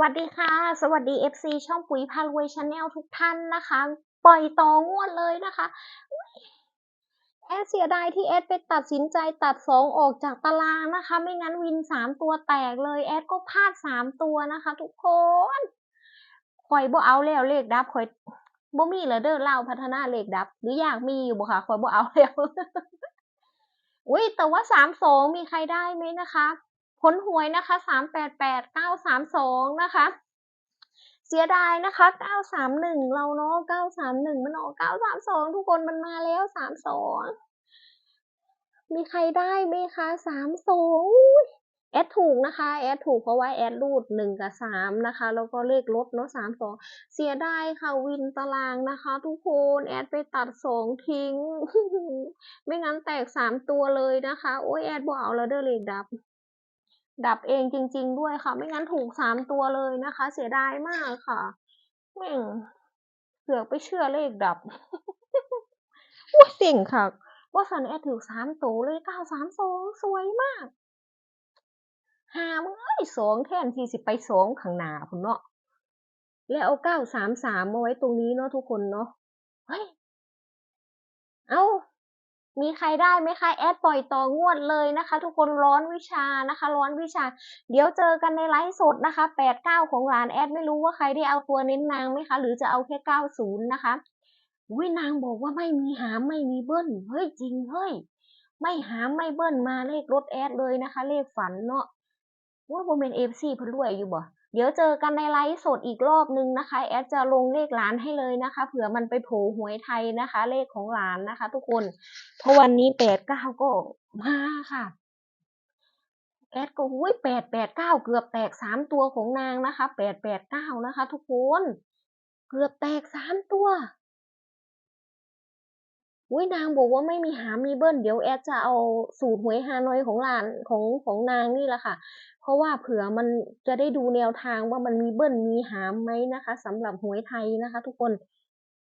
วัสดีค่ะ สวัสดี FC ช่องปุ๋ยพารวยชาแนลทุกท่านนะคะ ปล่อยต่องวดเลยนะคะแอดเสียดายที่แอดไปตัดสินใจตัดสองออกจากตารางนะคะ ไม่งั้นวินสามตัวแตกเลยแอดก็พลาดสามตัวนะคะ ทุกคนข่อยบ่เอาแล้วเลขดับข่อยบ่มีแล้วเด้อเล่าพัฒนาเลขดับ หรืออยากมีอยู่บ่คะข่อยบ่เอาแล้วอุ้ยแต่ว่าสามสองมีใครได้ไหมนะคะ ผลหวยนะคะสามแปดแปดเก้าสามสองนะคะเสียดายนะคะเก้าสามหนึ่งเราเนาะเก้าสามหนึ่งมันออกเก้าสามสองทุกคนมันมาแล้วสามสองมีใครได้ไหมคะสามสองแอดถูกนะคะ แอดถูกเพราะว่าแอดรูดหนึ่งกับสามนะคะ แล้วก็เลขลดเนาะสามสองเสียดายค่ะ วินตารางนะคะ ทุกคน แอดไปตัดสองทิ้ง ไม่งั้นแตกสามตัวเลยนะคะ โอ้ยแอดบอกเอาแล้วเด้อเลขดับ ดับเองจริง ๆ ด้วยค่ะ ไม่งั้นถูกสามตัวเลยนะคะ เสียดายมากค่ะแม่งเสือกไปเชื่อเลขดับโอ้ยเสิ่งค่ะว่าสันแอดถือสามตัวเลยเก้าสามสองสวยมากหาเมึงเอ้ยสองแทนที่สิไปสองข้างหน้าพุ่นเนาะแล้วเอาเก้าสามสามมาไว้ตรงนี้เนาะทุกคนเนาะเฮ้ย มีใครได้ไหมคะแอดปล่อยต่องวดเลยนะคะ ทุกคนร้อนวิชานะคะ ร้อนวิชา เดี๋ยวเจอกันในไลฟ์สดนะคะแปดเก้าของร้านแอดไม่รู้ว่าใครได้เอาตัวเน้นนางไหมคะ หรือจะเอาแค่เก้าศูนย์นะคะวินางบอกว่าไม่มีหามไม่มีเบิ้ลเฮ้ยจริงเฮ้ยไม่หามไม่เบิ้ลมาเลขรถแอดเลยนะคะ เลขฝันเนาะว่าโมเมนเอฟซีเพิ่นรวยอยู่บ่ เดี๋ยวเจอกันในไลฟ์สดอีกรอบนึงนะคะ แอดจะลงเลขหลานให้เลยนะคะ เผื่อมันไปโผล่หวยไทยนะคะ เลขของหลานนะคะ ทุกคน เพราะวันนี้แปดเก้าก็มาค่ะ แอดก็หุ้ยแปดแปดเก้าเกือบแตกสามตัวของนางนะคะแปดแปดเก้านะคะ ทุกคน เกือบแตกสามตัว อุ้ยนางบอกว่าไม่มีหามีเบิ้ลเดี๋ยวแอดจะเอาสูตรหวยฮานอยของหลานของของนางนี่แหละค่ะ เพราะว่าเผื่อมันจะได้ดูแนวทางว่ามันมีเบิ้ลมีหามไหมนะคะสำหรับหวยไทยนะคะ ทุกคน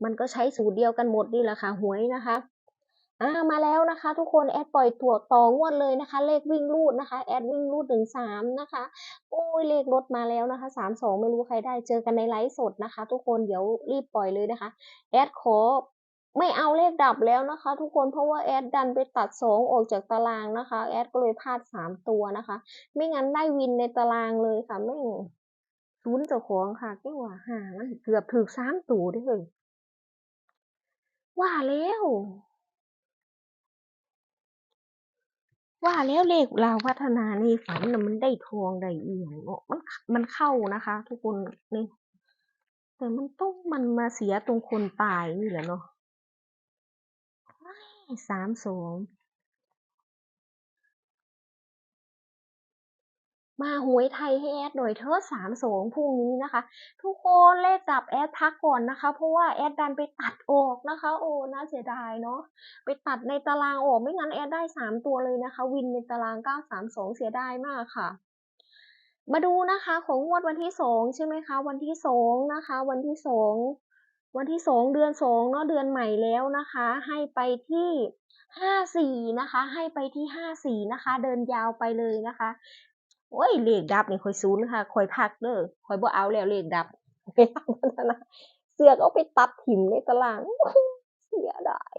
มันก็ใช้สูตรเดียวกันหมดนี่แหละค่ะหวยนะคะอ่ามาแล้วนะคะ ทุกคนแอดปล่อยตัวต่องวดเลยนะคะ เลขวิ่งรูดนะคะแอดวิ่งรูดหนึ่งสามนะคะโอ้ยเลขรถมาแล้วนะคะสามสองไม่รู้ใครได้เจอกันในไลฟ์สดนะคะ ทุกคนเดี๋ยวรีบปล่อยเลยนะคะแอดขอ ไม่เอาเลขดับแล้วนะคะ ทุกคนเพราะว่าแอดดันไปตัดสองออกจากตารางนะคะ แอดก็เลยพลาดสามตัวนะคะ ไม่งั้นได้วินในตารางเลยค่ะไม่งศูนย์เจ้าของค่ะแก้ว่าหามันเกือบถึกสามตัวได้เลยว่าแล้วว่าแล้วเลขลาพัฒนาในฝันน่ะมันได้ทองได้เอียงมันมันเข้านะคะ ทุกคนนี่แต่มันต้องมันมาเสียตรงคนตายนี่แหละเนาะ สามสองมาหวยไทยให้แอดหน่อยเธอสามสองพรุ่งนี้นะคะ ทุกคนเลขดับแอดพักก่อนนะคะ เพราะว่าแอดดันไปตัดออกนะคะ โอ้น่าเสียดายเนาะไปตัดในตารางออกไม่งั้นแอดได้สามตัวเลยนะคะ วินในตารางเก้าสามสองเสียดายมากค่ะ มาดูนะคะของงวดวันที่สองใช่ไหมคะ วันที่สองนะคะ วันที่สอง วันที่สองเดือนสองเนาะเดือนใหม่แล้วนะคะ ให้ไปที่ห้าสี่นะคะ ให้ไปที่ห้าสี่นะคะ เดินยาวไปเลยนะคะโอ้ยเลขดับนี่คอยศูนย์ค่ะคอยพักเด้อคอยบ่เอาแล้วเลขดับนาเสือกเอาไปตัดถิ่มในตารางเสียดาย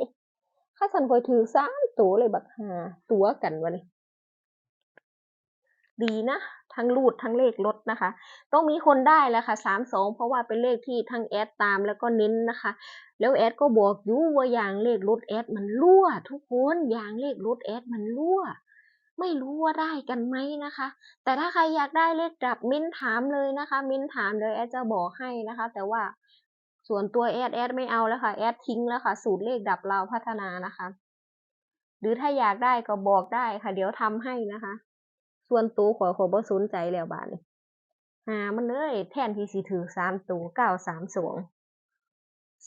ข้าสันคอยถือสามตัวเลยบักหาตัวกันวะนี่ดีนะ ทั้งรูดทั้งเลขลดนะคะ ต้องมีคนได้แล้วค่ะสามสองเพราะว่าเป็นเลขที่ทั้งแอดตามแล้วก็เน้นนะคะ แล้วแอดก็บอกอยู่ว่าอย่างเลขลดแอดมันรั่ว ทุกคนอย่างเลขลดแอดมันรั่วไม่รู้ว่าได้กันไหมนะคะ แต่ถ้าใครอยากได้เลขดับมิ้นถามเลยนะคะ มิ้นถามเดี๋ยแอดจะบอกให้นะคะ แต่ว่าส่วนตัวแอดแอดไม่เอาแล้วค่ะแอดทิ้งแล้วค่ะ สูตรเลขดับเราพัฒนานะคะ หรือถ้าอยากได้ก็บอกได้ค่ะ เดี๋ยวทำให้นะคะ ส่วนตัวขอขอบ่สนใจแล้วบาดนี้หามันเลย แทนที่สิถือสามตัวเก้าสามสวง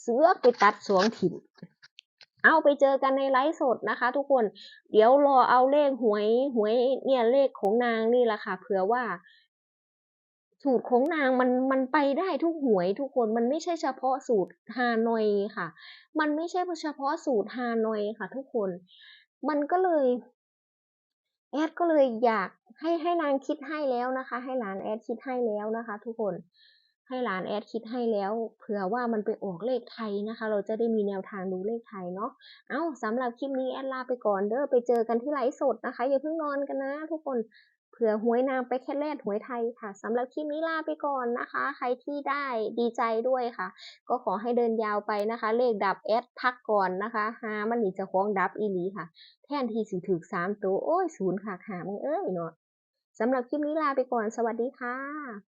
เสือไปตัดสวงถิ่นเอาไปเจอกันในไลฟ์สดนะคะ ทุกคน เดี๋ยวรอเอาเลขหวยหวยเนี่ยเลขของนางนี่แหละค่ะเผื่อว่า สูตรของนางมันมันไปได้ทุกหวยทุกคนมันไม่ใช่เฉพาะสูตรฮานอยค่ะ มันไม่ใช่เฉพาะสูตรฮานอยค่ะ ทุกคน มันก็เลย แอดก็เลยอยากให้ให้นางคิดให้แล้วนะคะ ให้หลานแอดคิดให้แล้วนะคะ ทุกคน ให้หลานแอดคิดให้แล้ว เผื่อว่ามันไปออกเลขไทยนะคะ เราจะได้มีแนวทางดูเลขไทยเนาะ เอ้าสำหรับคลิปนี้แอดลาไปก่อนเด้อ ไปเจอกันที่ไลฟ์สดนะคะ อย่าเพิ่งนอนกันนะทุกคน เผื่อหวยนางไปแค่แลดหวยไทยค่ะสำหรับคลิปนี้ลาไปก่อนนะคะ ใครที่ได้ดีใจด้วยค่ะ ก็ขอให้เดินยาวไปนะคะ เลขดับแอดพักก่อนนะคะหามันหนีจะคล้องดับอีหลีค่ะ แทนที่สิถึกสามตัวโอ้ยศูนย์ค่ะหามึงเอ้ยเนาะสำหรับคลิปนี้ลาไปก่อนสวัสดีค่ะ